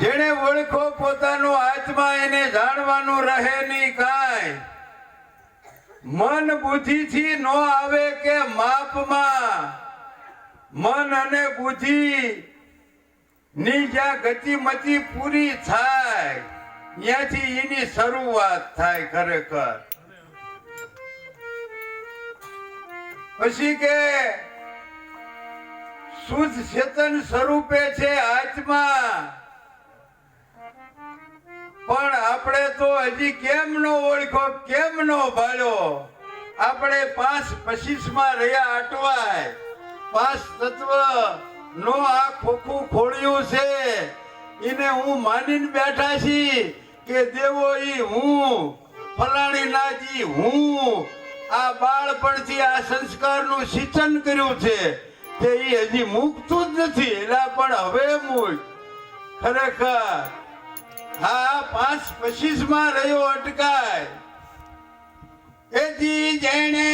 જેને ઓળખો પોતાનો આત્મા એને જાણવાનું રહે નહીં કાય મન બુદ્ધિથી નો આવે કે માપમાં. મન અને બુદ્ધિ ની જ્યાં ગતિમતી પૂરી થાય, ત્યાંથી એની શરૂઆત થાય ખરેખર. પછી કે શુદ્ધ ચેતન સ્વરૂપે છે આત્મા. પણ આપણે તો હજી કેમ નો ઓળખો, કેમ નો ભાળ્યો આપણે પાંચ પચીસમાં રહ્યા અટવાય પાંચ તત્વ નો આ ખોખું ખોળ્યું છે. એને હું માનીને બેઠા છી કે દેવો ઈ હું, ફલાણી નાજી હું. આ બાળપણથી આ સંસ્કારનું સિંચન કર્યું છે તે એ હજી મૂકતું જ નથી. એલા પણ હવે મૂક. ખરેખર હા પાંચ પચીસમાં રહ્યો અટકાય. એથી જેણે